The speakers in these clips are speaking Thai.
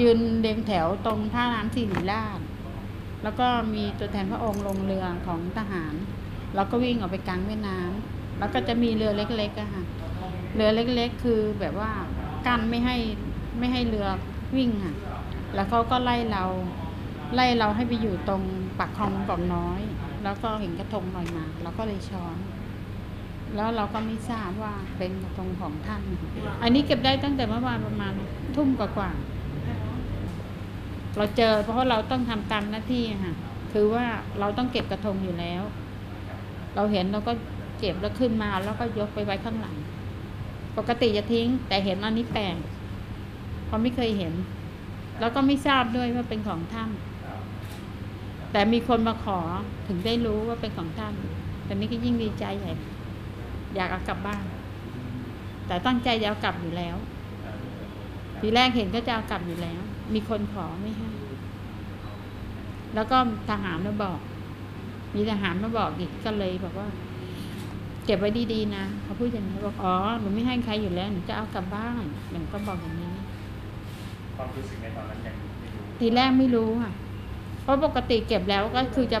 ยืนเรียงแถวตรงท่าน้ำสิริราช แล้วก็มีตัวแทนพระองค์ลงเรือของทหาร แล้วก็วิ่งออกไปกลางแม่น้ำแล้วก็จะมีเรือเล็กๆอะค่ะ เรือเล็กๆ คือแบบว่ากั้นไม่ให้ไม่ให้เรือวิ่งค่ะแล้วเขาก็ไล่เราไล่เราให้ไปอยู่ตรงปากคลองกอกน้อย แล้วก็เห็นกระทงลอยมาเราก็เลยช้อน แล้วเราก็ไม่ทราบว่าเป็นกระทงของท่าน อันนี้เก็บได้ตั้งแต่เมื่อวานประมาณทุ่มกว่าๆ เราเจอเพราะเราต้องทำตามหน้าที่ค่ะ คือว่าเราต้องเก็บกระทงอยู่แล้ว เราเห็นเราก็เก็บแล้วขึ้นมาแล้วก็ยกไปไว้ข้างหลัง ปกติจะทิ้ง แต่เห็นอันนี้แปลกเพราะไม่เคยเห็น แล้วก็ไม่ทราบด้วยว่าเป็นของท่านแต่มีคนมาขอถึงได้รู้ว่าเป็นของท่านแต่นี่ก็ยิ่งดีใจใหญ่อยากเอากลับบ้าน แต่ตั้งใจจะเอากลับอยู่แล้ว ทีแรกเห็นก็จะเอากลับอยู่แล้ว มีคนขอไม่ให้ แล้วก็ทหารมาบอก มีทหารมาบอกอีกก็เลยบอกว่า เก็บไว้ดีๆนะเขาพูดอย่างนี้บอกอ๋อหนูไม่ให้ใครอยู่แล้วหนูจะเอากลับบ้านหนูก็บอกอย่างนี้ความรู้สึกในตอนนั้นยังไม่รู้ทีแรกไม่รู้ค่ะ เพราะปกติเก็บแล้วก็คือจะ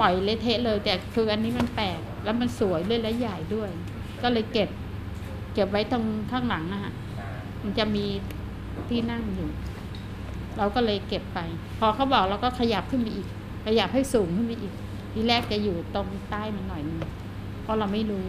ปล่อยเละเทะเลย แต่คืออันนี้มันแปลกแล้วมันสวยด้วยและใหญ่ด้วย ก็เลยเก็บ เก็บไว้ตรงข้างหลังนะฮะอ่ามันจะมี ที่นั่งอยู่ เราก็เลยเก็บไป พอเขาบอกเราก็ขยับขึ้นไปอีก ขยับให้สูงขึ้นไปอีก ทีแรกจะอยู่ตรงใต้มันหน่อยนึงเพราะเราไม่รู้